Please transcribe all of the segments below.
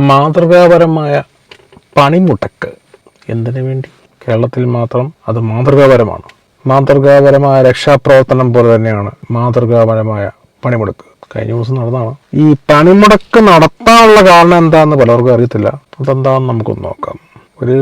മാതൃകാപരമായ പണിമുടക്ക് എന്തിനു വേണ്ടി? കേരളത്തിൽ മാത്രം അത് മാതൃകാപരമാണ്. മാതൃകാപരമായ രക്ഷാപ്രവർത്തനം പോലെ തന്നെയാണ് മാതൃകാപരമായ പണിമുടക്ക്. കഴിഞ്ഞ ദിവസം നടന്നതാണ്. ഈ പണിമുടക്ക് നടത്താനുള്ള കാരണം എന്താണെന്ന് പലർക്കും അറിയത്തില്ല. അതെന്താണെന്ന് നമുക്കൊന്ന് നോക്കാം. ഒരു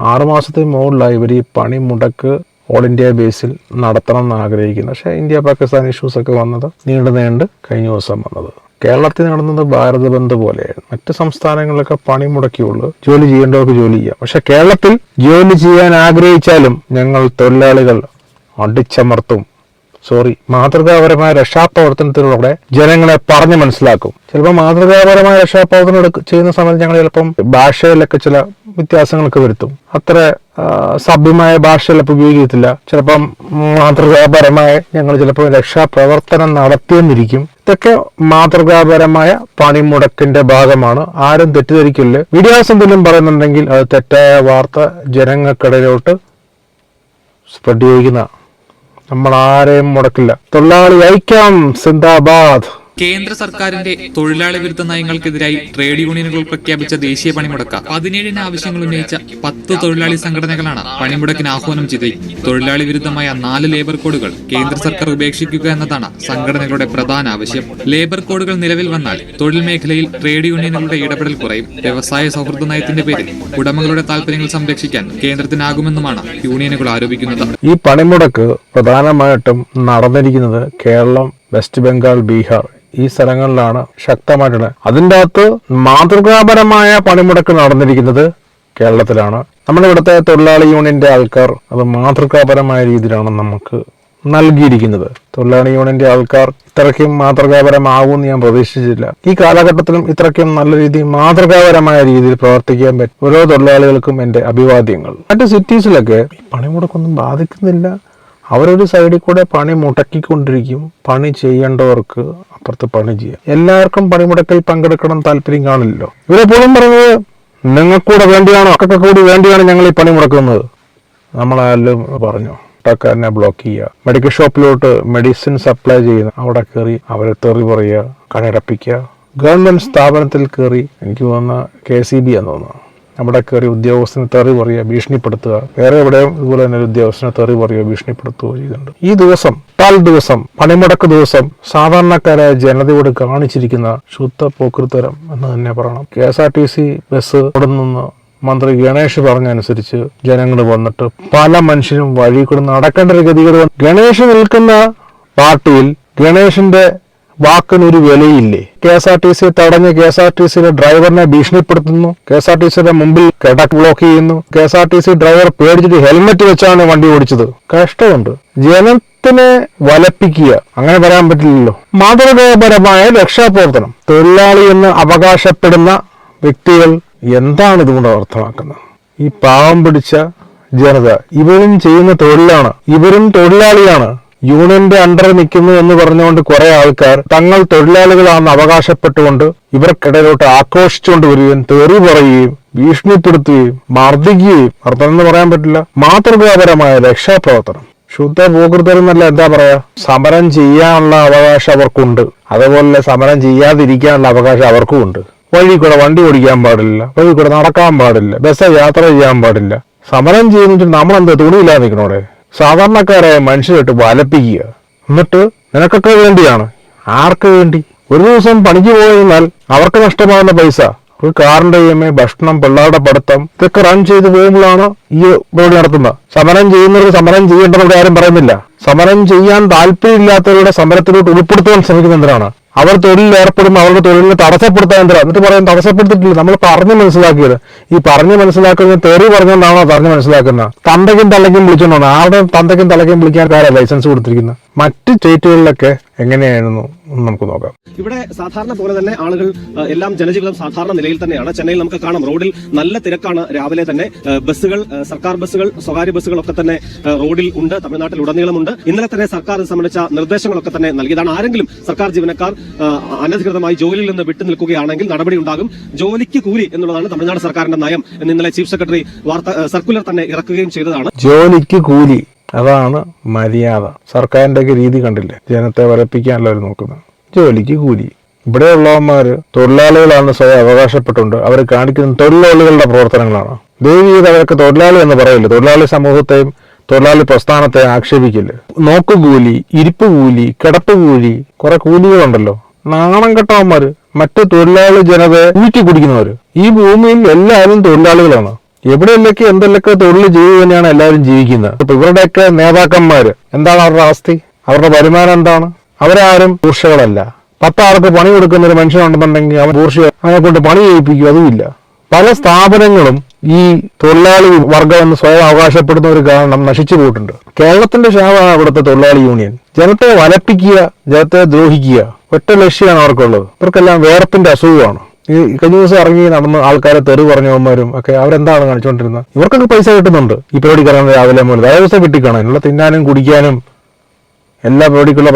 ആറുമാസത്തിന് മുകളിലായി ഇവർ ഈ പണിമുടക്ക് ഓൾ ഇന്ത്യ ബേസിൽ നടത്തണം എന്ന് ആഗ്രഹിക്കുന്നു പക്ഷേ ഇന്ത്യ പാകിസ്ഥാൻ ഇഷ്യൂസ് ഒക്കെ വന്നത് നീണ്ടു നീണ്ട് കഴിഞ്ഞ ദിവസം വന്നത്. കേരളത്തിൽ നടന്നത് ഭാരത് ബന്ദ് പോലെയായിരുന്നു മറ്റ് സംസ്ഥാനങ്ങളിലൊക്കെ പണി മുടക്കിയുള്ളൂ. ജോലി ചെയ്യേണ്ടവർക്ക് ജോലി ചെയ്യാം. പക്ഷെ കേരളത്തിൽ ജോലി ചെയ്യാൻ ആഗ്രഹിച്ചാലും ഞങ്ങൾ തൊഴിലാളികൾ അടിച്ചമർത്തും. സോറി മാതൃകാപരമായ രക്ഷാപ്രവർത്തനത്തിലൂടെ ജനങ്ങളെ പറഞ്ഞു മനസ്സിലാക്കും. ചിലപ്പോൾ മാതൃകാപരമായ രക്ഷാപ്രവർത്തനം ചെയ്യുന്ന സമയത്ത് ഞങ്ങൾ ചിലപ്പം ഭാഷയിലൊക്കെ ചില വ്യത്യാസങ്ങളൊക്കെ വരുത്തും. അത്ര സഭ്യമായ ഭാഷ ഉപയോഗിക്കത്തില്ല. ചിലപ്പം മാതൃകാപരമായ ഞങ്ങൾ ചിലപ്പോൾ രക്ഷാപ്രവർത്തനം നടത്തിയെന്നിരിക്കും. ഇതൊക്കെ മാതൃകാപരമായ പണിമുടക്കിന്റെ ഭാഗമാണ്. ആരും തെറ്റിദ്ധരിക്കില്ല വീഡിയോസ് എന്തെങ്കിലും പറയുന്നുണ്ടെങ്കിൽ അത് തെറ്റായ വാർത്ത ജനങ്ങൾക്കിടയിലോട്ട് സ്പ്രെഡ് ചെയ്യിക്കുന്ന നമ്മൾ ആരെയും മുടക്കില്ല. തൊഴിലാളി ഐക്യം സിന്ദാബാദ്. കേന്ദ്ര സർക്കാരിന്റെ തൊഴിലാളി വിരുദ്ധ നയങ്ങൾക്കെതിരായി ട്രേഡ് യൂണിയനുകൾ പ്രഖ്യാപിച്ച ദേശീയ പണിമുടക്ക. പതിനേഴിന് ആവശ്യങ്ങൾ ഉന്നയിച്ച പത്ത് തൊഴിലാളി സംഘടനകളാണ് പണിമുടക്കിന് ആഹ്വാനം ചെയ്തത്. തൊഴിലാളി വിരുദ്ധമായ നാല് ലേബർ കോഡുകൾ കേന്ദ്ര സർക്കാർ ഉപേക്ഷിക്കുക എന്നതാണ് സംഘടനകളുടെ പ്രധാന ആവശ്യം. ലേബർ കോഡുകൾ നിലവിൽ വന്നാൽ തൊഴിൽ മേഖലയിൽ ട്രേഡ് യൂണിയനുകളുടെ ഇടപെടൽ കുറയും. വ്യവസായ സൗഹൃദ നയത്തിന്റെ പേരിൽ ഉടമകളുടെ താൽപര്യങ്ങൾ സംരക്ഷിക്കാൻ കേന്ദ്രത്തിനാകുമെന്നുമാണ് യൂണിയനുകൾ ആരോപിക്കുന്നത്. ഈ പണിമുടക്ക് പ്രധാനമായിട്ടും നടന്നിരിക്കുന്നത് കേരളം വെസ്റ്റ് ബംഗാൾ ബീഹാർ ഈ സ്ഥലങ്ങളിലാണ് ശക്തമായിട്ടുള്ളത് അതിന്റെ അകത്ത് മാതൃകാപരമായ പണിമുടക്ക് നടന്നിരിക്കുന്നത് കേരളത്തിലാണ്. നമ്മുടെ ഇവിടുത്തെ തൊഴിലാളി യൂണിയന്റെ ആൾക്കാർ അത് മാതൃകാപരമായ രീതിയിലാണ് നമുക്ക് നൽകിയിരിക്കുന്നത്. തൊഴിലാളി യൂണിയന്റെ ആൾക്കാർ ഇത്രയ്ക്കും മാതൃകാപരമാകുമെന്ന് ഞാൻ പ്രതീക്ഷിച്ചില്ല ഈ കാലഘട്ടത്തിലും ഇത്രയ്ക്കും നല്ല രീതിയിൽ മാതൃകാപരമായ രീതിയിൽ പ്രവർത്തിക്കാൻ പറ്റും. ഓരോ തൊഴിലാളികൾക്കും എന്റെ അഭിവാദ്യങ്ങൾ. മറ്റ് സിറ്റീസിലൊക്കെ പണിമുടക്കൊന്നും ബാധിക്കുന്നില്ല. അവരൊരു സൈഡിൽ കൂടെ പണി മുടക്കിക്കൊണ്ടിരിക്കും പണി ചെയ്യേണ്ടവർക്ക് അപ്പുറത്ത് പണി ചെയ്യാം. എല്ലാവർക്കും പണിമുടക്കിൽ പങ്കെടുക്കണം താല്പര്യം കാണില്ലല്ലോ. ഇവരെപ്പോഴും പറഞ്ഞത് നിങ്ങൾക്കൂടെ വേണ്ടിയാണോ ഒക്കെ കൂടി വേണ്ടിയാണ് ഞങ്ങൾ ഈ പണി മുടക്കുന്നത്. നമ്മളായാലും പറഞ്ഞു ടക്കാരനെ ബ്ലോക്ക് ചെയ്യുക. മെഡിക്കൽ ഷോപ്പിലോട്ട് മെഡിസിൻ സപ്ലൈ ചെയ്യുന്ന അവിടെ കയറി അവരെ തെറി പറയുക കണിയടപ്പിക്കുക ഗവൺമെന്റ് സ്ഥാപനത്തിൽ കയറി എനിക്ക് തോന്നുന്ന കെ സി ബി എന്ന് തോന്നുന്നു. അവിടെ കയറി ഉദ്യോഗസ്ഥനെ തെറി പറയുക ഭീഷണിപ്പെടുത്തുക. വേറെ എവിടെയും ഇതുപോലെ തന്നെ ഉദ്യോഗസ്ഥനെ തെറി പറയുക ഭീഷണിപ്പെടുത്തുകയോ ചെയ്തിട്ടുണ്ട്. ഈ ദിവസം പാൽ ദിവസം പണിമുടക്ക് ദിവസം സാധാരണക്കാരായ ജനതയോട് കാണിച്ചിരിക്കുന്ന ശുദ്ധ പോക്കൃത്തരം എന്ന് തന്നെ പറയണം. K S R T C bus അവിടെ നിന്ന് മന്ത്രി ഗണേഷ് പറഞ്ഞനുസരിച്ച് ജനങ്ങൾ വന്നിട്ട് പല മനുഷ്യരും വഴി കൂടെ നടക്കേണ്ട ഒരു ഗതികേട് ഗണേഷ് നിൽക്കുന്ന പാർട്ടിയിൽ ഗണേഷിന്റെ വാക്കിനൊരു വിലയില്ലേ? K S R T C തടഞ്ഞ് കെ എസ് ആർ ടി സിയിലെ ഡ്രൈവറിനെ ഭീഷണിപ്പെടുത്തുന്നു. കെ എസ് ആർ ടി സിയുടെ മുമ്പിൽ കിടക്ക് ബ്ലോക്ക് ചെയ്യുന്നു. K S R T C driver പേടിച്ചിട്ട് ഹെൽമെറ്റ് വെച്ചാണ് വണ്ടി ഓടിച്ചത്. കഷ്ടമുണ്ട്. ജനത്തിനെ വലപ്പിക്കുക. അങ്ങനെ പറയാൻ പറ്റില്ലല്ലോ. മാതൃകാപരമായ രക്ഷാപ്രവർത്തനം. തൊഴിലാളി എന്ന് അവകാശപ്പെടുന്ന വ്യക്തികൾ എന്താണ് ഇതുകൊണ്ട് അർത്ഥമാക്കുന്നത്? ഈ പാവം പിടിച്ച ജനത ഇവരും ചെയ്യുന്ന തൊഴിലാണ്. ഇവരും തൊഴിലാളിയാണ്. യൂണിയന്റെ അണ്ടറിൽ നിൽക്കുന്നു എന്ന് പറഞ്ഞുകൊണ്ട് കുറെ ആൾക്കാർ തങ്ങൾ തൊഴിലാളികളാണെന്ന് അവകാശപ്പെട്ടുകൊണ്ട് ഇവർക്കിടയിലോട്ട് ആക്രോശിച്ചുകൊണ്ട് വരികയും തെറി പറയുകയും ഭീഷണിപ്പെടുത്തുകയും മർദ്ദിക്കുകയും മർദ്ദനം എന്ന് പറയാൻ പറ്റില്ല. മാതൃകാപരമായ രക്ഷാപ്രവർത്തനം. ശുദ്ധ ഭൂകൃതർ എന്നല്ല എന്താ പറയാ? സമരം ചെയ്യാനുള്ള അവകാശം അവർക്കുണ്ട്. അതുപോലെ സമരം ചെയ്യാതിരിക്കാനുള്ള അവകാശം അവർക്കും ഉണ്ട് വഴി കൂടെ വണ്ടി ഓടിക്കാൻ പാടില്ല വഴി കൂടെ നടക്കാൻ പാടില്ല ബസ് യാത്ര ചെയ്യാൻ പാടില്ല. സമരം ചെയ്യുന്നിട്ട് നമ്മളെന്താ തുണിയില്ലാതെ നിൽക്കണോടെ? സാധാരണക്കാരായ മനുഷ്യരായിട്ട് വലപ്പിക്കുക. എന്നിട്ട് നിനക്കൊക്കെ വേണ്ടിയാണ്. ആർക്ക് വേണ്ടി? ഒരു ദിവസം പണിക്ക് പോയിരുന്നാൽ അവർക്ക് നഷ്ടമാകുന്ന പൈസ. ഒരു കാറിന്റെ ഇ എം ഐ ഭക്ഷണം പിള്ളേരുടെ പഠിത്തം ഇതൊക്കെ റൺ ചെയ്ത് പോകുമ്പോഴാണ് ഈ പരിപാടി നടത്തുന്നത്. സമരം ചെയ്യുന്നവർക്ക് സമരം ചെയ്യേണ്ടവരുടെ ആരും പറയുന്നില്ല. സമരം ചെയ്യാൻ താല്പര്യമില്ലാത്തവരുടെ സമരത്തിലോട്ട് ഉൾപ്പെടുത്തുവാൻ ശ്രമിക്കുന്ന എന്തിനാണ്? അവർ തൊഴിലിൽ ഏർപ്പെടുമ്പോൾ അവരുടെ തൊഴിലിനെ തടസ്സപ്പെടുത്താൻ എന്തിനാ? എന്നിട്ട് പറയാൻ തടസ്സപ്പെടുത്തിയിട്ടില്ല. നമ്മൾ പറഞ്ഞു മനസ്സിലാക്കിയത്. ഈ പറഞ്ഞു മനസ്സിലാക്കുന്ന തെറി പറഞ്ഞുകൊണ്ടാണോ പറഞ്ഞു മനസ്സിലാക്കുന്നത്? തന്തയ്ക്കും തലയ്ക്കും വിളിച്ചോണ്ടാണ്? ആരുടെ തന്തയ്ക്കും തലയ്ക്കും വിളിക്കാൻ കാര്യം ലൈസൻസ് കൊടുത്തിരിക്കുന്നത്? മറ്റ് സ്റ്റേറ്റുകളിലൊക്കെ എങ്ങനെയായിരുന്നു നമുക്ക് നോക്കാം. ഇവിടെ സാധാരണ പോലെ തന്നെ ആളുകൾ എല്ലാം ജനജീവിതം സാധാരണ നിലയിൽ തന്നെയാണ്. ചെന്നൈയിൽ നമുക്ക് കാണാം റോഡിൽ നല്ല തിരക്കാണ് രാവിലെ തന്നെ. ബസ്സുകൾ സർക്കാർ ബസ്സുകൾ സ്വകാര്യ ബസ്സുകൾ ഒക്കെ തന്നെ റോഡിൽ ഉണ്ട് തമിഴ്നാട്ടിൽ ഉടനീളമുണ്ട് ഇന്നലെ തന്നെ സർക്കാർ സംബന്ധിച്ച നിർദ്ദേശങ്ങളൊക്കെ തന്നെ നൽകിയതാണ്. ആരെങ്കിലും സർക്കാർ ജീവനക്കാർ അനധികൃതമായി ജോലിയിൽ നിന്ന് വിട്ടു നിൽക്കുകയാണെങ്കിൽ നടപടി ഉണ്ടാകും. ജോലിക്ക് കൂലി എന്നുള്ളതാണ് തമിഴ്നാട് സർക്കാരിന്റെ നയം എന്ന് ഇന്നലെ ചീഫ് സെക്രട്ടറി വാർത്ത സർക്കുലർ തന്നെ ഇറക്കുകയും ചെയ്തതാണ്. ജോലിക്ക് കൂലി അതാണ് മര്യാദ. സർക്കാരിന്റെ ഒക്കെ രീതി കണ്ടില്ലേ? ജനത്തെ വരപ്പിക്കാനല്ല അവർ നോക്കുന്നത്. ജോലിക്ക് കൂലി. ഇവിടെയുള്ളവന്മാർ തൊഴിലാളികളാണ് സ്വയം അവകാശപ്പെട്ടുണ്ട് അവർ കാണിക്കുന്ന തൊഴിലാളികളുടെ പ്രവർത്തനങ്ങളാണ്. ദൈവീത അവർക്ക് തൊഴിലാളി എന്ന് പറയില്ല? തൊഴിലാളി സമൂഹത്തെയും തൊഴിലാളി പ്രസ്ഥാനത്തെ ആക്ഷേപിക്കില്ല? നോക്കുകൂലി ഇരിപ്പ് കൂലി കിടപ്പ് കൂലി കുറെ കൂലികളുണ്ടല്ലോ. നാണം കെട്ടവന്മാര് മറ്റ് തൊഴിലാളി ജനതയെ ഊറ്റി കുടിക്കുന്നവര് ഈ ഭൂമിയിൽ എല്ലാവരും തൊഴിലാളികളാണ്. എവിടെയൊക്കെ എന്തെല്ലൊക്കെ തൊഴിൽ ചെയ്തു തന്നെയാണ് എല്ലാവരും ജീവിക്കുന്നത്. അപ്പൊ ഇവരുടെയൊക്കെ നേതാക്കന്മാര് എന്താണ് അവരുടെ അവസ്ഥ അവരുടെ വരുമാനം എന്താണ്? അവരാരും ബൂർഷകളല്ല പത്താൾക്ക് പണി കൊടുക്കുന്ന ഒരു മനുഷ്യനുണ്ടെന്നുണ്ടെങ്കിൽ അവൻ ബൂർഷ അവനെ കൊണ്ട് പണി ചെയ്യിപ്പിക്കും അതുമില്ല. പല സ്ഥാപനങ്ങളും ഈ തൊഴിലാളി വർഗം എന്ന് സ്വയം ഒരു കാരണം നശിച്ചു പോയിട്ടുണ്ട്. കേരളത്തിന്റെ ശാപമാണ് അവിടുത്തെ തൊഴിലാളി യൂണിയൻ. ജനത്തെ വലപ്പിക്കുക ജനത്തെ ദ്രോഹിക്കുക ഒറ്റ ലക്ഷ്യമാണ് അവർക്കുള്ളത്. ഇവർക്കെല്ലാം വേർപ്പിന്റെ അസുഖമാണ്. ഈ കഴിഞ്ഞ ദിവസം ഇറങ്ങി നടന്ന് ആൾക്കാരെ തെറി പറഞ്ഞവന്മാരും ഒക്കെ അവരെന്താണ് കാണിച്ചുകൊണ്ടിരുന്നത്? ഇവർക്കൊക്കെ പൈസ കിട്ടുന്നുണ്ട്. ഈ പരിപാടി കാരണം രാവിലെ മുതൽ. തലേ ദിവസം കിട്ടിക്കാണോ എന്നുള്ള തിന്നാനും കുടിക്കാനും എല്ലാ പരിപാടിക്കുള്ള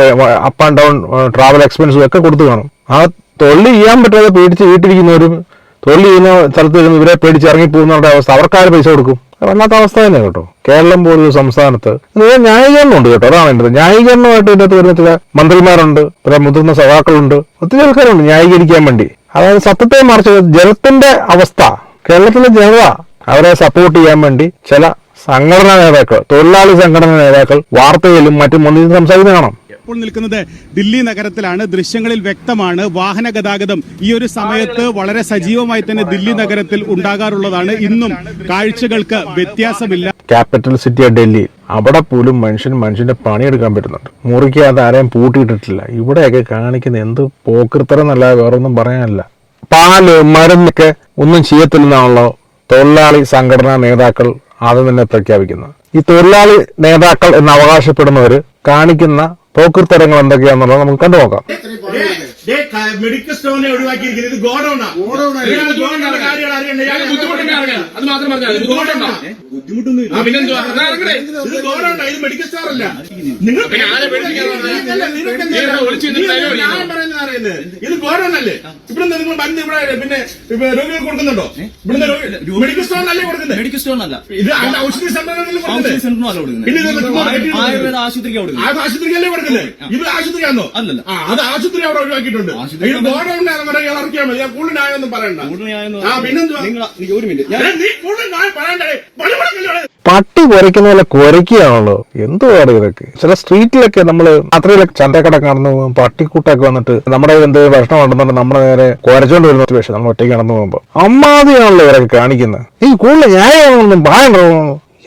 അപ്പ് ആൻഡ് ഡൗൺ ട്രാവൽ എക്സ്പെൻസും ഒക്കെ കൊടുത്തു കാണും. ആ തൊഴിൽ ചെയ്യാൻ പറ്റാതെ പേടിച്ച് വീട്ടിലിരിക്കുന്നവരും തൊഴിൽ ചെയ്യുന്ന സ്ഥലത്ത് വരുന്ന ഇവരെ പേടിച്ച് ഇറങ്ങി പോകുന്നവരുടെ അവസ്ഥ. അവർക്കാര് പൈസ കൊടുക്കും? വല്ലാത്ത അവസ്ഥ തന്നെ കേട്ടോ. കേരളം പോലൊരു സംസ്ഥാനത്ത്. ഇത് ന്യായീകരണം ഉണ്ട് കേട്ടോ. അതാണ് എന്റെ ന്യായീകരണമായിട്ട് ഇതിനകത്ത് വരുന്ന ചില മന്ത്രിമാരുണ്ട് ചില മുതിർന്ന സഭാക്കളുണ്ട് ഒത്തിരി ആൾക്കാരുണ്ട് ന്യായീകരിക്കാൻ വേണ്ടി. അതായത് സത്യത്തെ മറിച്ച് ജനത്തിന്റെ അവസ്ഥ കേരളത്തിലെ ജനത അവരെ സപ്പോർട്ട് ചെയ്യാൻ വേണ്ടി ചില സംഘടനാ നേതാക്കൾ തൊഴിലാളി സംഘടനാ നേതാക്കൾ വാർത്തയിലും മറ്റും ഒന്നും സംസാരിക്കുന്ന കാണാം. ഇപ്പോൾ നിൽക്കുന്നത് ദില്ലി നഗരത്തിലാണ്. ദൃശ്യങ്ങളിൽ വ്യക്തമാണ് വാഹന ഗതാഗതം ഈ ഒരു സമയത്ത് വളരെ സജീവമായി തന്നെ ദില്ലി നഗരത്തിൽ ഉണ്ടാകാറുള്ളതാണ്. ഇന്നും കാഴ്ചകൾക്ക് വ്യത്യാസമില്ല. ക്യാപിറ്റൽ സിറ്റി ഡൽഹി അവിടെ പോലും മനുഷ്യൻ മനുഷ്യന്റെ പണിയെടുക്കാൻ പറ്റുന്നുണ്ട്. മുറിക്കാതെ ആരെയും പൂട്ടിയിട്ടിട്ടില്ല. ഇവിടെയൊക്കെ കാണിക്കുന്ന എന്ത് പോക്കൃത്തരം എന്നല്ല വേറൊന്നും പറയാനല്ല. പാൽ മരുന്നൊക്കെ ഒന്നും ചെയ്യത്തില്ലെന്നാണല്ലോ തൊഴിലാളി സംഘടനാ നേതാക്കൾ ആദ്യം തന്നെ പ്രഖ്യാപിക്കുന്നത്. ഈ തൊഴിലാളി നേതാക്കൾ എന്ന് അവകാശപ്പെടുന്നവർ കാണിക്കുന്ന പോക്കൃത്തരങ്ങൾ എന്തൊക്കെയാണെന്നുള്ളത് നമുക്ക് കണ്ടു നോക്കാം മെഡിക്കൽ സ്റ്റോറിനെ ഒഴിവാക്കിയിരിക്കുന്നത് ഇത് ഗോഡൌണാ. അറിയണ്ടേ. അത് മാത്രം പറഞ്ഞാൽ? ബുദ്ധിമുട്ടൊന്നും. ഇത് ഗോഡൌണാ. ഇത് മെഡിക്കൽ സ്റ്റോർ അല്ല. നിങ്ങൾ ഞാൻ പറയുന്നത് അറിയുന്നത് ഇത് ഗോഡൌൺ അല്ലേ ഇവിടെ നിങ്ങൾ മരുന്ന് ഇവിടെ പിന്നെ രോഗികൾ കൊടുക്കുന്നുണ്ടോ? ഇവിടുന്ന് മെഡിക്കൽ സ്റ്റോറിനല്ലേ കൊടുക്കുന്നത്? മെഡിക്കൽ സ്റ്റോറിനല്ല ഇത് ഔഷധി സെന്ററിനല്ലേ പിന്നെ ആശുപത്രിക്ക് കൊടുക്കുന്നത്. അത് ആശുപത്രിക്കല്ലേ കൊടുക്കുന്നത്? ഇത് ആശുപത്രിയാണോ അല്ലല്ല. അത് ആശുപത്രി അവിടെ ഒഴിവാക്കിയിട്ടുണ്ട്. ഇത് ഗോഡൌണിനെ ഇറങ്ങിയാൽ ഇറക്കിയാൽ മതി. ഞാൻ കൂടുതൽ ന്യായമൊന്നും പറയണ്ട. ആ, പിന്നെന്തുവാ? നിങ്ങൾ നിങ്ങൾ ഒരു മിനിറ്റ്. ഞാൻ നീ കൂടുതൽ ന്യായം പറയണ്ടേ? പണി മുടക്കല്ലേ പട്ടി കുരയ്ക്കുന്ന പോലെ കുരയ്ക്കുകയാണല്ലോ. ആണ് ഇതൊക്കെ? ചില സ്ട്രീറ്റിലൊക്കെ നമ്മൾ രാത്രിയിലൊക്കെ ചന്തക്കട കടന്നു പോകും പട്ടിക്കൂട്ടൊക്കെ വന്നിട്ട് നമ്മുടെ എന്ത് ഭക്ഷണം ഉണ്ടെന്നുണ്ട് നമ്മുടെ നേരെ കുരച്ചോണ്ട് വരുന്ന സിറ്റുവേഷൻ നമ്മൾ ഒറ്റയ്ക്ക് കടന്നു പോകുമ്പോൾ അമ്മാതിയാണല്ലോ ഇവരൊക്കെ കാണിക്കുന്നത് ഈ കൂടുതൽ ന്യായമാണെന്നും ഭയങ്കര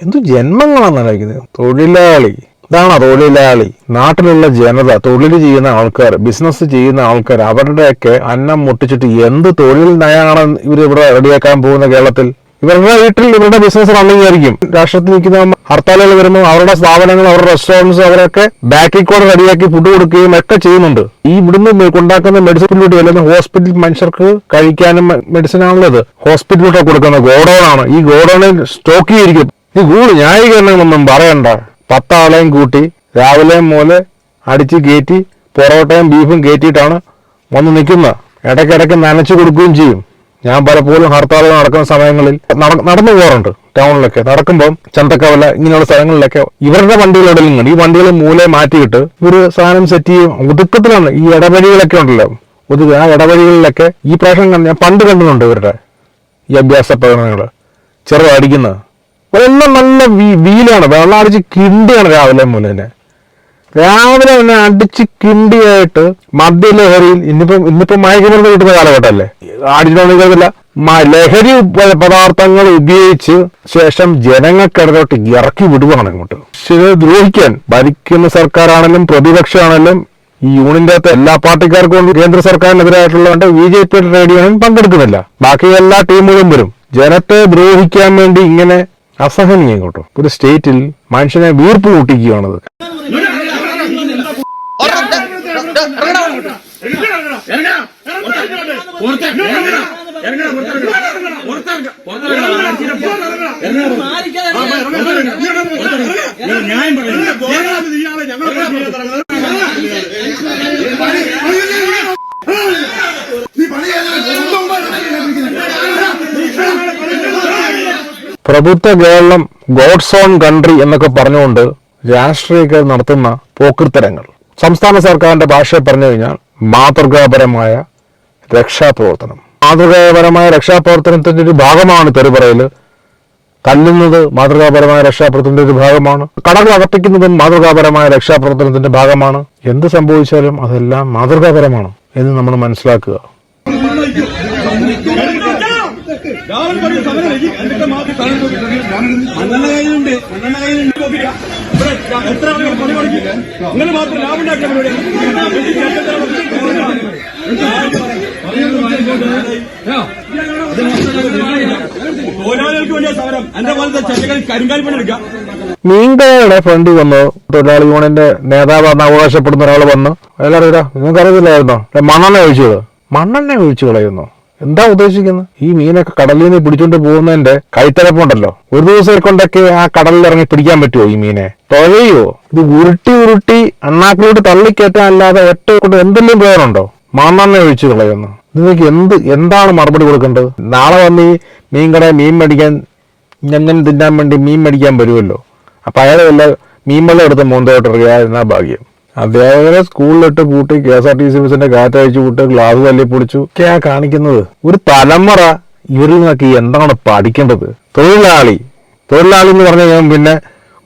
എന്തു ജന്മങ്ങളാണ് കഴിക്കുന്നത് തൊഴിലാളി. ഇതാണ് തൊഴിലാളി. നാട്ടിലുള്ള ജനത തൊഴിൽ ചെയ്യുന്ന ആൾക്കാർ ബിസിനസ് ചെയ്യുന്ന ആൾക്കാർ അവരുടെയൊക്കെ അന്നം മുട്ടിച്ചിട്ട് എന്ത് തൊഴിൽ നയമാണ് ഇവർ ഇവിടെ റെഡിയാക്കാൻ പോകുന്ന കേരളത്തിൽ? ഇവരുടെ വീട്ടിൽ ഇവരുടെ ബിസിനസ് റണ്ണിങ് ആയിരിക്കും രാഷ്ട്രത്തിൽ നിൽക്കുന്ന ഹർത്താലുകൾ വരുമ്പോൾ അവരുടെ സ്ഥാപനങ്ങൾ അവരുടെ റെസ്റ്റോറന്റ്സ് അവരൊക്കെ ബാക്കി കൂടെ റെഡിയാക്കി ഫുഡ് കൊടുക്കുകയും ഒക്കെ ചെയ്യുന്നുണ്ട്. ഈ ഇവിടുന്ന് ഉണ്ടാക്കുന്ന മെഡിസിനിലൂടെ അല്ലെങ്കിൽ ഹോസ്പിറ്റൽ മനുഷ്യർക്ക് കഴിക്കാനും മെഡിസിൻ ആണുള്ളത്. ഹോസ്പിറ്റലിലൂടെ കൊടുക്കുന്ന ഗോഡൌൺ ആണ്. ഈ ഗോഡൌണിൽ സ്റ്റോക്ക് ചെയ്തിരിക്കും. ഈ ഗൂഢ ന്യായീകരണങ്ങളൊന്നും പറയണ്ട. പത്താളെയും കൂട്ടി രാവിലെ മൂലെ അടിച്ച് കയറ്റി പൊറോട്ടയും ബീഫും കയറ്റിയിട്ടാണ് വന്ന് നിൽക്കുന്നത്. ഇടയ്ക്കിടയ്ക്ക് നനച്ചു കൊടുക്കുകയും ചെയ്യും. ഞാൻ പലപ്പോഴും ഹർത്താലുകൾ നടക്കുന്ന സമയങ്ങളിൽ നടന്നു പോകാറുണ്ട് ടൗണിലൊക്കെ. നടക്കുമ്പോൾ ചന്തക്കവല ഇങ്ങനെയുള്ള സ്ഥലങ്ങളിലൊക്കെ ഇവരുടെ വണ്ടികളോടെല്ലാം കണ്ട് ഈ വണ്ടികൾ മൂലെ മാറ്റിയിട്ട് ഒരു സാധനം സെറ്റ് ചെയ്യും. ഒതുക്കത്തിലാണ് ഈ ഇടവഴികളൊക്കെ ഉണ്ടല്ലോ. ഒതുക്ക ആ ഇടവഴികളിലൊക്കെ ഈ പ്രാവശ്യം ഞാൻ പണ്ട് കണ്ടിട്ടുണ്ട് ഇവരുടെ ഈ അഭ്യാസ പ്രകടനങ്ങൾ. ചെറു അടിക്കുന്നത്. ഒരെണ്ണം നല്ല വീലാണ്. വെള്ളം അടിച്ച് കിണ്ടിയാണ് രാവിലെ മുതൽ തന്നെ രാവിലെ തന്നെ അടിച്ച് കിണ്ടിയായിട്ട് മദ്യ ലഹരിയിൽ ഇന്നിപ്പം ഇന്നിപ്പം മയക്കുമരുന്ന് കിട്ടുന്ന കാലഘട്ടമല്ലേ? അടിച്ചോണ്ടിരിക്കുന്നില്ല ലഹരി പദാർത്ഥങ്ങൾ ഉപയോഗിച്ച് ശേഷം ജനങ്ങൾക്കിടയിലോട്ട് ഇറക്കി വിടുവാണ് അങ്ങോട്ട്. ശരി ദ്രോഹിക്കാൻ ഭരിക്കുന്ന സർക്കാരാണെങ്കിലും പ്രതിപക്ഷമാണെങ്കിലും ഈ യൂണിന്റെ അകത്ത് എല്ലാ പാർട്ടിക്കാർക്കും കേന്ദ്ര സർക്കാരിനെതിരായിട്ടുള്ളതുകൊണ്ട് B J P trade union പങ്കെടുക്കുന്നില്ല. ബാക്കി എല്ലാ ടീമുകളും വരും. ജനത്തെ ദ്രോഹിക്കാൻ വേണ്ടി ഇങ്ങനെ അസഹനീയം കേട്ടോ ഒരു സ്റ്റേറ്റിൽ മനുഷ്യനെ വീർപ്പ് കൂട്ടിക്കുകയാണത് ന്യായം പ്രബുദ്ധ കേരളം ഗോഡ്സ് ഓൺ കൺട്രി എന്നൊക്കെ പറഞ്ഞുകൊണ്ട് രാഷ്ട്രീയക്കാർ നടത്തുന്ന പോക്കൃത്തരങ്ങൾ. സംസ്ഥാന സർക്കാരിന്റെ ഭാഷയെ പറഞ്ഞു കഴിഞ്ഞാൽ മാതൃകാപരമായ രക്ഷാപ്രവർത്തനം. മാതൃകാപരമായ രക്ഷാപ്രവർത്തനത്തിന്റെ ഒരു ഭാഗമാണ് തെരുപറയിൽ തല്ലുന്നത് മാതൃകാപരമായ രക്ഷാപ്രവർത്തനത്തിന്റെ ഒരു ഭാഗമാണ്. കടകൾ അകപ്പിക്കുന്നതും മാതൃകാപരമായ രക്ഷാപ്രവർത്തനത്തിന്റെ ഭാഗമാണ്. എന്ത് സംഭവിച്ചാലും അതെല്ലാം മാതൃകാപരമാണ് എന്ന് നമ്മൾ മനസ്സിലാക്കുക. പറയും സമരം എന്നിട്ട് മാത്രം എത്ര ആളുകൾ പണി നിങ്ങൾ മാത്രം ലാഭം ഉണ്ടാക്കിയ തൊഴിലാളികൾക്ക് വേണ്ടിയ സമരം. എന്റെ പോലത്തെ എടുക്കുക മീൻകടയുടെ ഫ്രണ്ട് വന്നു. തൊഴിലാളി യൂണിയന്റെ നേതാവെന്ന് അവകാശപ്പെടുന്ന ഒരാൾ വന്നു. നിങ്ങൾക്ക് അറിയത്തില്ലായിരുന്നോ ദേ മണ്ണെണ്ണ ഒഴിച്ചത്. മണ്ണെണ്ണ ഒഴിച്ചു കളയുന്നു. എന്താ ഉദ്ദേശിക്കുന്നത് ഈ മീനൊക്കെ കടലിൽ നിന്ന് പിടിച്ചോണ്ട് പോകുന്നതിന്റെ കൈത്തലപ്പുണ്ടല്ലോ. ഒരു ദിവസം കൊണ്ടൊക്കെ ആ കടലിൽ ഇറങ്ങി പിടിക്കാൻ പറ്റുമോ ഈ മീനെ? തുഴയോ ഇത് ഉരുട്ടി ഉരുട്ടി അണ്ണാക്കിലോട്ട് തള്ളിക്കയറ്റാൻ അല്ലാതെ ഒറ്റ കൊണ്ട് എന്തെങ്കിലും പേരുണ്ടോ മാന്നെ ഒഴിച്ചു കളയുന്നു. ഇതിലേക്ക് എന്ത് എന്താണ് മറുപടി കൊടുക്കേണ്ടത്? നാളെ വന്ന് ഈ മീൻ കടയിൽ മീൻ മേടിക്കാൻ ഞങ്ങൾ തിന്നാൻ വേണ്ടി മീൻ മേടിക്കാൻ വരുമല്ലോ. അപ്പൊ അയാളെ വല്ല മീൻ വെള്ളം എടുത്ത് മോന്തോട്ട് എന്നാ ഭാഗ്യം. അധ്യാപകരെ സ്കൂളിലിട്ട് കൂട്ടി K S R T C ബസിന്റെ കാറ്റഴിച്ചു വിട്ട് ഗ്ലാസ് തല്ലി പൊളിച്ചു. ഒക്കെയാ കാണിക്കുന്നത്? ഒരു തലമുറ ഇവരിൽ നിന്നൊക്കെ എന്താണ് പഠിക്കേണ്ടത്? തൊഴിലാളി. തൊഴിലാളി എന്ന് പറഞ്ഞു കഴിഞ്ഞാൽ പിന്നെ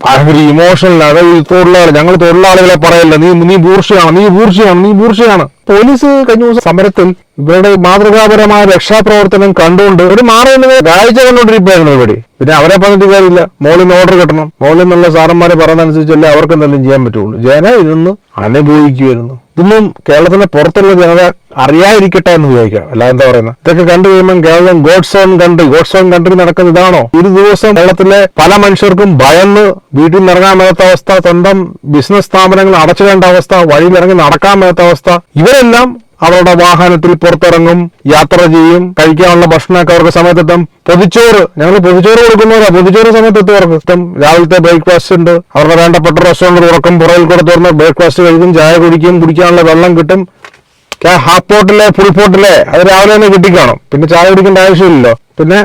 ഭയങ്കര ഇമോഷണൽ അത് ഈ തൊഴിലാളി ഞങ്ങൾ തൊഴിലാളികളെ പറയല്ല നീ നീ ബൂർഷയാണ് നീ ബൂർഷയാണ് നീ ബൂർഷയാണ്. പോലീസ് കഴിഞ്ഞ ദിവസം സമരത്തിൽ ഇവരുടെ മാതൃകാപരമായ രക്ഷാപ്രവർത്തനം കണ്ടുകൊണ്ട് ഒരു മാറി നിന്ന് കാഴ്ച കണ്ടുകൊണ്ടിരിക്കുകയായിരുന്നു ഇവിടെ പിന്നെ അവരെ പറഞ്ഞിട്ട് കാര്യമില്ല. മോളിൽ നിന്ന് ഓർഡർ കിട്ടണം. മോളിൽ നിന്നുള്ള സാറന്മാരെ പറഞ്ഞതനുസരിച്ചല്ലേ അവർക്ക് എന്തെങ്കിലും ചെയ്യാൻ പറ്റുള്ളൂ. ജന ഇതൊന്ന് അനുഭവിക്കുമായിരുന്നു ഇതൊന്നും കേരളത്തിന്റെ പുറത്തുള്ള ജനത അറിയാതിരിക്കട്ടെ എന്ന് വിചാരിക്കാം അല്ല എന്താ പറയുന്നത്? ഇതൊക്കെ കണ്ടു കഴിയുമ്പോൾ Keralam God's own country God's own country നടക്കുന്ന ഇതാണോ? ഒരു ദിവസം കേരളത്തിലെ പല മനുഷ്യർക്കും ഭയന്ന് വീട്ടിൽ ഇറങ്ങാൻ മേലാത്ത അവസ്ഥ സ്വന്തം ബിസിനസ് സ്ഥാപനങ്ങൾ അടച്ചിടേണ്ട അവസ്ഥ വഴിയിൽ ഇറങ്ങി നടക്കാൻ മേലാത്ത അവസ്ഥ. ഇവരെല്ലാം അവരുടെ വാഹനത്തിൽ പുറത്തിറങ്ങും യാത്ര ചെയ്യും കഴിക്കാനുള്ള ഭക്ഷണമൊക്കെ അവർക്ക് സമയത്തെത്തും. പൊതിച്ചോറ് ഞങ്ങൾ പൊതിച്ചോറ് കൊടുക്കുന്നവരാ. പൊതിച്ചോറ് സമയത്ത് എത്തും അവർക്ക്. ഇഷ്ടം രാവിലത്തെ ബ്രേക്ക്ഫാസ്റ്റ് ഉണ്ട്. അവരുടെ വേണ്ടപ്പെട്ട റെസ്റ്റോറന്റ് തുറക്കും പുറകിൽ കൂടെ തുറന്ന് ബ്രേക്ക്ഫാസ്റ്റ് കഴിക്കും ചായ കുടിക്കും കുടിക്കാനുള്ള വെള്ളം കിട്ടും. ഹാഫ് പോട്ടിലെ ഫുൾ പോട്ടിലെ അത് രാവിലെ തന്നെ കിട്ടിക്കാണും. പിന്നെ ചായ കുടിക്കേണ്ട ആവശ്യമില്ലല്ലോ. പിന്നെ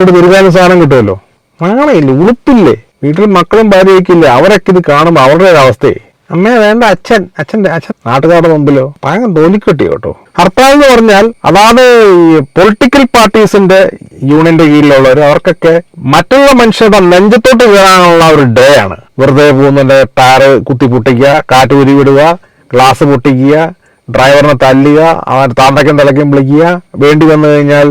ദുരിതാന സാധനം കിട്ടുമല്ലോ. അങ്ങനെയില്ല ഉളുപ്പില്ലേ? വീട്ടിൽ മക്കളും ഭാര്യയൊക്കെ ഇല്ലേ? അവരൊക്കെ ഇത് കാണുമ്പോൾ അവരുടെ അവസ്ഥയെ. അമ്മേ വേണ്ട അച്ഛൻ അച്ഛന്റെ അച്ഛൻ. നാട്ടുകാരുടെ മുമ്പിലോ ഭയങ്കര തോലിക്കെട്ടി കേട്ടോ. ഹർത്താൽ എന്ന് പറഞ്ഞാൽ അതാത് ഈ പൊളിറ്റിക്കൽ പാർട്ടീസിന്റെ യൂണിയന്റെ കീഴിലുള്ളവർ അവർക്കൊക്കെ മറ്റുള്ള മനുഷ്യരുടെ നെഞ്ചത്തോട്ട് കയറാനുള്ള ഒരു ഡേ ആണ്. വെറുതെ പോകുന്നതിന്റെ ടയറ് കുത്തി പൊട്ടിക്കുക കാറ്റ് ഉരി വിടുക ഗ്ലാസ് പൊട്ടിക്കുക ഡ്രൈവറിനെ തല്ലുക അവൻ താന്തയ്ക്കും തലയ്ക്കും വിളിക്കുക. വേണ്ടി വന്നു കഴിഞ്ഞാൽ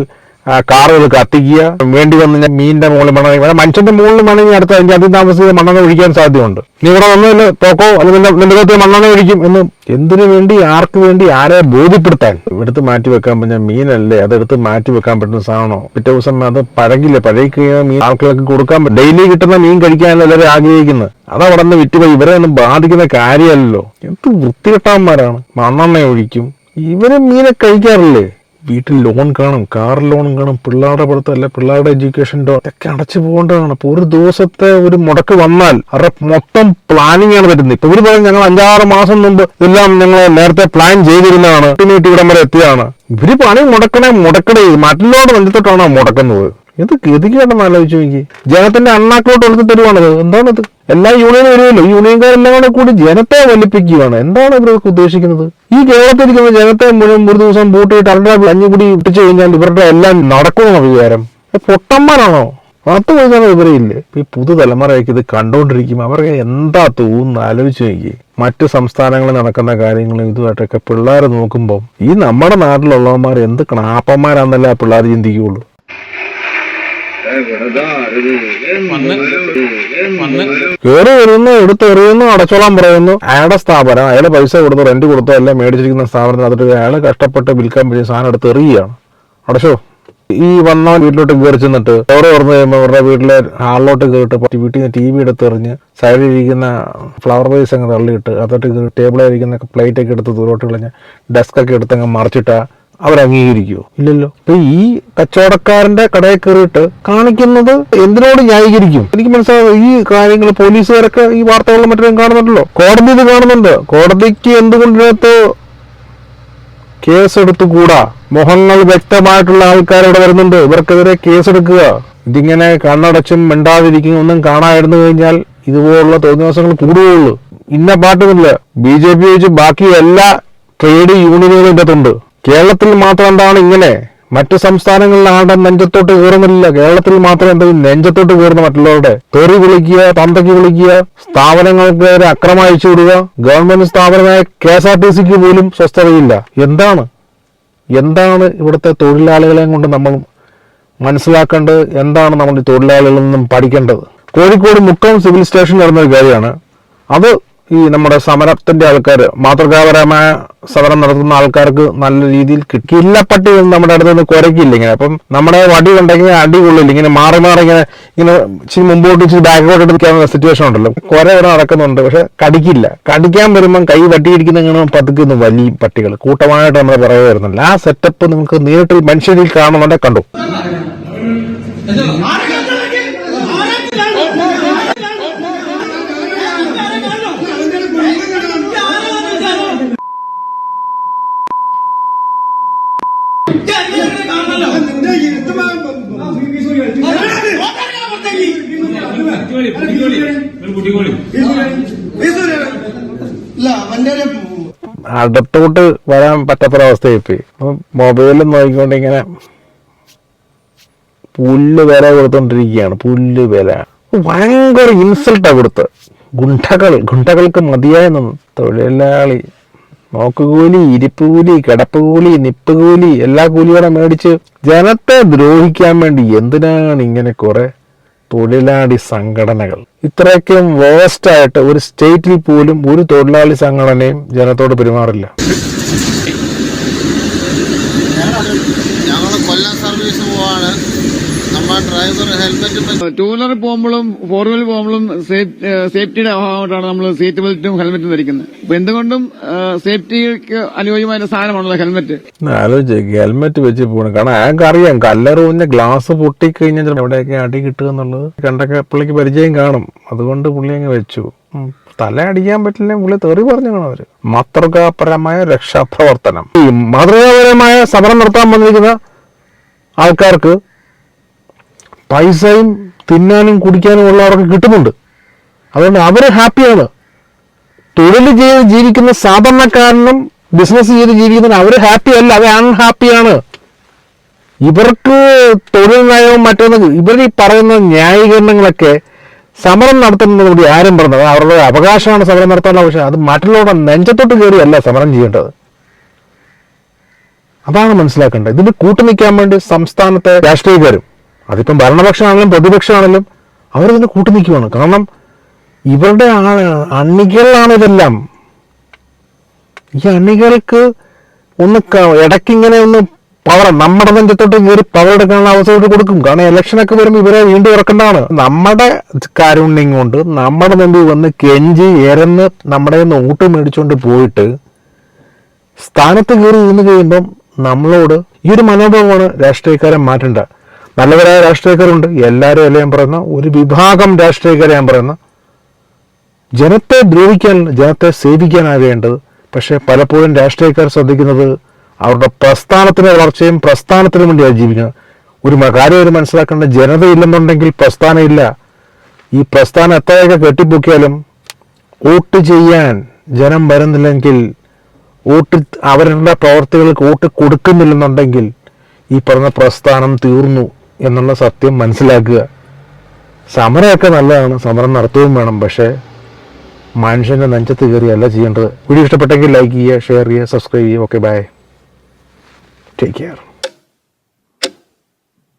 കാറുകൾ കത്തിക്കുക. വേണ്ടി വന്ന് മീനിന്റെ മുകളിൽ മണ്ണെണ്ണ മനുഷ്യന്റെ മുകളിൽ മണങ്ങി അടുത്ത് അതിന്റെ അതിൽ താമസിച്ച് മണ്ണെണ്ണ ഒഴിക്കാൻ സാധ്യതയുണ്ട്. നീ ഇവിടെ വന്നതിൽ പോക്കോ അല്ലെങ്കിൽ നിന്റെ കത്ത് മണ്ണെണ്ണ ഒഴിക്കും എന്ന് എന്തിനു വേണ്ടി ആർക്ക് വേണ്ടി ആരെ ബോധ്യപ്പെടുത്താൻ? എടുത്ത് മാറ്റി വെക്കാൻ പറ്റുന്ന മീനല്ലേ അതെടുത്ത് മാറ്റി വെക്കാൻ പറ്റുന്ന സാധനമോ പിറ്റേ ദിവസം അത് പഴകില്ല പഴകി കഴിഞ്ഞാൽ മീൻ ആൾക്കാർക്ക് കൊടുക്കാൻ പറ്റും. ഡെയിലി കിട്ടുന്ന മീൻ കഴിക്കാനല്ല എല്ലാവരും ആഗ്രഹിക്കുന്നത്. അതവിടെ നിന്ന് വിറ്റുപോയി ഇവരെ ഒന്നും ബാധിക്കുന്ന കാര്യമല്ലല്ലോ. എന്ത് വൃത്തികെട്ടാന്മാരാണ് മണ്ണെണ്ണ ഒഴിക്കും. ഇവരെ മീനെ കഴിക്കാറില്ലേ? വീട്ടിൽ ലോൺ കാണും കാർ ലോൺ കാണും പിള്ളേരുടെ പഠിത്തം അല്ലെ പിള്ളേരുടെ എഡ്യൂക്കേഷൻ ഇതൊക്കെ അടച്ചു പോകേണ്ടതാണ്. അപ്പൊ ഒരു ദിവസത്തെ ഒരു മുടക്ക് വന്നാൽ അവരുടെ മൊത്തം പ്ലാനിങ് ആണ് വരുന്നത്. ഇപ്പൊ ഇവർ പറയും ഞങ്ങൾ അഞ്ചാറ് മാസം മുമ്പ് ഇതെല്ലാം ഞങ്ങൾ നേരത്തെ പ്ലാൻ ചെയ്തിരുന്നതാണ്. നീട്ടി ഇവിടം വരെ എത്തിയതാണ് ഇവർ പണി മുടക്കണേ മുടക്കണേ. മറ്റുള്ളവരുടെ നെഞ്ചത്തോട്ടാണോ മുടക്കുന്നത്? ഇത് ഗതികേടെന്ന് ആലോചിച്ചു നോക്കി ജനത്തിന്റെ അണ്ണാക്കിലോട്ട് കൊടുത്ത് തരുവാണത്. എന്താണിത്? എല്ലാ യൂണിയനും വരുമല്ലോ യൂണിയൻകാരെല്ലാം കൂടെ കൂടി ജനത്തെ വലിപ്പിക്കുകയാണ്. എന്താണ് ഇവർക്ക് ഉദ്ദേശിക്കുന്നത്? ഈ കേരളത്തിരിക്കുന്ന ജനത്തെ മുഴുവൻ ഒരു ദിവസം പൂട്ടിയിട്ട് അവരുടെ അഞ്ഞുകൂടി ഇട്ടിച്ചു കഴിഞ്ഞാൽ ഇവരുടെ എല്ലാം നടക്കുമെന്നോ വിചാരം. പൊട്ടന്മാരാണോ? പത്ത് പോയിക്കാണ് ഇവരെയില്ലേ ഈ പുതുതലമുറയൊക്കെ ഇത് കണ്ടുകൊണ്ടിരിക്കും അവർക്ക് എന്താ തോന്നുന്നു ആലോചിച്ച് നോക്കി മറ്റ് സംസ്ഥാനങ്ങളിൽ നടക്കുന്ന കാര്യങ്ങളും ഇതുമായിട്ടൊക്കെ പിള്ളേർ നോക്കുമ്പോൾ ഈ നമ്മുടെ നാട്ടിലുള്ളവന്മാർ എന്ത് ക്ലാപ്പന്മാരാന്നല്ലേ ആ പിള്ളേർ ചിന്തിക്കുകയുള്ളൂ. കയറി വരുന്നു എടുത്തെറിയുന്നു അടച്ചോളാൻ പറയുന്നു. അയാളുടെ സ്ഥാപനം അയാളെ പൈസ കൊടുത്ത് റെന്റ് കൊടുത്തോ എല്ലാം മേടിച്ചിരിക്കുന്ന സ്ഥാപനത്തിന് അതിട്ട് അയാൾ കഷ്ടപ്പെട്ട് വിൽക്കാൻ പറ്റിയ സാധനം എടുത്ത് എറിയുകയാണ്. അടച്ചോ? ഈ വന്ന വീട്ടിലോട്ട് കയറി ചെന്നിട്ട് ഡോറ് തുറന്നു കഴിയുമ്പോൾ അവരുടെ വീട്ടിലെ ഹാളിലോട്ട് കയറിയിട്ട് വീട്ടിൽ നിന്ന് ടി വി എടുത്തെറിഞ്ഞ് സൈഡിൽ ഇരിക്കുന്ന ഫ്ലവർ വേസ് അങ്ങ് തള്ളിയിട്ട് അതോട്ട് ടേബിളിൽ ഇരിക്കുന്ന പ്ലേറ്റ് ഒക്കെ എടുത്ത് ദൂരോട്ട് കളഞ്ഞ് ഡെസ്ക് ഒക്കെ എടുത്ത് അങ്ങ് മറിച്ചിട്ടാ അവർ അംഗീകരിക്കുമോ ഇല്ലല്ലോ. അപ്പൊ ഈ കച്ചവടക്കാരന്റെ കടയിൽ കയറിയിട്ട് കാണിക്കുന്നത് എന്തിനോട് ന്യായീകരിക്കും? എനിക്ക് മനസ്സിലാവും ഈ കാര്യങ്ങൾ പോലീസുകാരൊക്കെ ഈ വാർത്തകളും മറ്റും കാണുന്നുണ്ടല്ലോ. കോടതി ഇത് കാണുന്നുണ്ട്. കോടതിക്ക് എന്തുകൊണ്ടിനകത്ത് കേസെടുത്തുകൂടാ? മുഖങ്ങൾ വ്യക്തമായിട്ടുള്ള ആൾക്കാർ ഇവിടെ വരുന്നുണ്ട്. ഇവർക്കെതിരെ കേസെടുക്കുക. ഇതിങ്ങനെ കണ്ണടച്ചും മിണ്ടാതിരിക്കും ഒന്നും കാണാതിരുന്നു കഴിഞ്ഞാൽ ഇതുപോലുള്ള തോന്നിവാസങ്ങൾ കൂടുകയുള്ളൂ. ഇന്ന പാട്ടുമില്ല ബി ജെ പി വെച്ച് ബാക്കി എല്ലാ ട്രേഡ് യൂണിയനുകളും ഉണ്ട് കേരളത്തിൽ മാത്രം എന്താണ് ഇങ്ങനെ? മറ്റു സംസ്ഥാനങ്ങളിൽ നെഞ്ചത്തോട്ട് കയറുന്നില്ല. കേരളത്തിൽ മാത്രം എന്തെങ്കിലും നെഞ്ചത്തോട്ട് കയറുന്ന മറ്റുള്ളവരുടെ തെറി വിളിക്കുക തന്തയ്ക്ക് വിളിക്കുക സ്ഥാപനങ്ങൾക്ക് ഒരു അക്രമം അയച്ചു വിടുക. ഗവൺമെന്റ് സ്ഥാപനമായ കെ എസ് ആർ ടി സിക്ക് പോലും സ്വസ്ഥതയില്ല. എന്താണ്? എന്താണ് ഇവിടുത്തെ തൊഴിലാളികളെയും കൊണ്ട് നമ്മൾ മനസ്സിലാക്കേണ്ടത്? എന്താണ് നമ്മൾ തൊഴിലാളികളിൽ നിന്നും പഠിക്കേണ്ടത്? കോഴിക്കോട് മുക്കം സിവിൽ സ്റ്റേഷൻ നടന്നൊരു കാര്യമാണ്. അത് ഈ നമ്മുടെ സമരത്തിന്റെ ആൾക്കാർ മാതൃകാപരമായ സമരം നടത്തുന്ന ആൾക്കാർക്ക് നല്ല രീതിയിൽ കിട്ടി. കില്ലപ്പട്ടി നമ്മുടെ അടുത്ത് നിന്ന് കുരക്കില്ല ഇങ്ങനെ. അപ്പം നമ്മുടെ വടി ഉണ്ടെങ്കിൽ അടി കൊള്ളില്ല. ഇങ്ങനെ മാറി മാറി ഇങ്ങനെ ഇങ്ങനെ ഇച്ചിരി മുമ്പോട്ട് ഇച്ചിരി ബാക്കോട്ട് എടുക്കാവുന്ന സിറ്റുവേഷൻ ഉണ്ടല്ലോ. കുര ഇവിടെ നടക്കുന്നുണ്ട് പക്ഷെ കടിക്കില്ല. കടിക്കാൻ വരുമ്പം കൈ വട്ടിയിരിക്കുന്ന ഇങ്ങനെ പതുക്കുന്നു വലിയ പട്ടികൾ. കൂട്ടമായിട്ട് നമ്മൾ പുറകെ വരുന്നില്ല ആ സെറ്റപ്പ് നിങ്ങൾക്ക് നേരിട്ട് മനുഷ്യരിൽ കാണുന്നുണ്ടെ കണ്ടു. അടുത്തോട്ട് വരാൻ പറ്റാത്തൊരവസ്ഥയായി അവസ്ഥയായി അപ്പം മൊബൈലിൽ നോക്കിക്കൊണ്ട് ഇങ്ങനെ പുല്ല് വില കൊടുത്തോണ്ടിരിക്കുകയാണ്. പുല്ല് വില. ഭയങ്കര ഇൻസൾട്ടാ കൊടുത്ത്. ഗുണ്ടകൾ ഗുണ്ടകൾക്ക് മതിയായ തൊഴിലാളി. നോക്കുകൂലി ഇരിപ്പ് കൂലി കിടപ്പ് കൂലി നിപ്പ് കൂലി എല്ലാ കൂലിയോടെ മേടിച്ച് ജനത്തെ ദ്രോഹിക്കാൻ വേണ്ടി എന്തിനാണ് ഇങ്ങനെ കുറെ തൊഴിലാളി സംഘടനകൾ? ഇത്രയ്ക്കും വേസ്റ്റ് ആയിട്ട് ഒരു സ്റ്റേറ്റിൽ പോലും ഒരു തൊഴിലാളി സംഘടനയും ജനത്തോട് പെരുമാറില്ല. ഞങ്ങൾ കൊല്ലം സർവീസ് പോവാണ്. നമ്മുടെ ഡ്രൈവർ ഹെൽമെറ്റ് ടൂ വീലറിൽ പോകുമ്പോഴും ഫോർ വീലർ പോകുമ്പോഴും സേഫ്റ്റിയുടെ അഭാവമായിട്ടാണ് നമ്മൾ സീറ്റ് ബെൽറ്റും ഹെൽമെറ്റും ധരിക്കുന്നത്. അപ്പൊ എന്തുകൊണ്ടും സേഫ്റ്റിക്ക് അനുയോജ്യമായ സാധനമാണല്ലോ ഹെൽമെറ്റ്. ആലോചിച്ച് ഹെൽമെറ്റ് വെച്ച് പോകണം കാരണം അയാൾക്ക് അറിയാം കല്ലെറിഞ്ഞ ഗ്ലാസ് പൊട്ടിക്കഴിഞ്ഞാൽ കഴിഞ്ഞാൽ എവിടെയൊക്കെ അടി കിട്ടുക എന്നുള്ളത് കണ്ടൊക്കെ പുള്ളിക്ക് പരിചയം കാണും. അതുകൊണ്ട് പുള്ളി അങ്ങ് വെച്ചു. തല അടിക്കാൻ പറ്റില്ല പുള്ളി തെറി പറഞ്ഞു കാണും അവർ. മാതൃകാപരമായ രക്ഷാപ്രവർത്തനം. ഈ മാതൃകാപരമായ സമരം നടത്താൻ വന്നിരിക്കുന്ന ആൾക്കാർക്ക് പൈസയും തിന്നാനും കുടിക്കാനും ഉള്ളവർക്ക് കിട്ടുന്നുണ്ട്. അതുകൊണ്ട് അവർ ഹാപ്പിയാണ്. തൊഴിൽ ചെയ്ത് ജീവിക്കുന്ന സാധാരണക്കാരനും ബിസിനസ് ചെയ്ത് ജീവിക്കുന്നതിന് അവർ ഹാപ്പിയല്ല അവർ അൺഹാപ്പിയാണ് ഇവർക്ക് തൊഴിൽ നയവും മറ്റൊന്ന് ഇവർ ഈ പറയുന്ന ന്യായീകരണങ്ങളൊക്കെ സമരം നടത്തുന്നത് കൂടി ആരും പറഞ്ഞത് അവരുടെ അവകാശമാണ് സമരം നടത്താനുള്ള പക്ഷേ അത് മറ്റുള്ളവരുടെ നെഞ്ചത്തോട്ട് കയറിയല്ല സമരം ചെയ്യേണ്ടത്. അതാണ് മനസ്സിലാക്കേണ്ടത്. ഇതിന് കൂട്ടുനിൽക്കാൻ വേണ്ടി സംസ്ഥാനത്തെ രാഷ്ട്രീയക്കാരും അതിപ്പം ഭരണപക്ഷമാണെങ്കിലും പ്രതിപക്ഷമാണെങ്കിലും അവരിതിന് കൂട്ടുനിൽക്കുകയാണ് കാരണം ഇവരുടെ അണികളാണ് ഇതെല്ലാം. ഈ അണികൾക്ക് ഒന്ന് ഇടയ്ക്കിങ്ങനെ ഒന്ന് പവർ നമ്മുടെ നെഞ്ചത്തോട്ട് കയറി പവർ എടുക്കാനുള്ള അവസരം കൊടുക്കും. കാരണം ഇലക്ഷനൊക്കെ വരുമ്പോൾ ഇവരെ വീണ്ടും ഇറക്കേണ്ടതാണ്. നമ്മുടെ കാരുണ്യം കൊണ്ട് നമ്മുടെ മുമ്പിൽ വന്ന് കെഞ്ചി എരന്ന് നമ്മുടെ നിന്ന് ഊട്ട് മേടിച്ചുകൊണ്ട് പോയിട്ട് സ്ഥാനത്ത് കയറി ഇരുന്ന് കഴിയുമ്പം നമ്മളോട് ഈ ഒരു മനോഭാവമാണ് രാഷ്ട്രീയക്കാരെ മാറ്റേണ്ട നല്ലവരായ രാഷ്ട്രീയക്കാരുണ്ട്. എല്ലാവരും അല്ല ഞാൻ പറയുന്ന ഒരു വിഭാഗം രാഷ്ട്രീയക്കാരെ ഞാൻ പറയുന്ന ജനത്തെ ദ്രോഹിക്കാൻ ജനത്തെ സേവിക്കാനാണ് വേണ്ടത്. പക്ഷെ പലപ്പോഴും രാഷ്ട്രീയക്കാർ ശ്രദ്ധിക്കുന്നത് അവരുടെ പ്രസ്ഥാനത്തിന്റെ വളർച്ചയും പ്രസ്ഥാനത്തിനു വേണ്ടിയാണ് ജീവിക്കുന്നത്. ഒരു കാര്യം ഒരു മനസ്സിലാക്കേണ്ട ജനതയില്ലെന്നുണ്ടെങ്കിൽ പ്രസ്ഥാനം ഇല്ല ഈ പ്രസ്ഥാനം എത്രയൊക്കെ കെട്ടിപ്പൊക്കിയാലും വോട്ട് ചെയ്യാൻ ജനം വരുന്നില്ലെങ്കിൽ വോട്ട് അവരുടെ പ്രവർത്തികൾക്ക് വോട്ട് കൊടുക്കുന്നില്ലെന്നുണ്ടെങ്കിൽ ഈ പറഞ്ഞ പ്രസ്ഥാനം തീർന്നു എന്നുള്ള സത്യം മനസ്സിലാക്കുക. സമരമൊക്കെ നല്ലതാണ്. സമരം നടത്തുകയും വേണം. പക്ഷേ മനുഷ്യന്റെ നെഞ്ചത്ത് കയറിയല്ല ചെയ്യേണ്ടത്. വീഡിയോ ഇഷ്ടപ്പെട്ടെങ്കിൽ ലൈക്ക് ചെയ്യുക ഷെയർ ചെയ്യുക സബ്സ്ക്രൈബ് ചെയ്യുക. Okay bye take care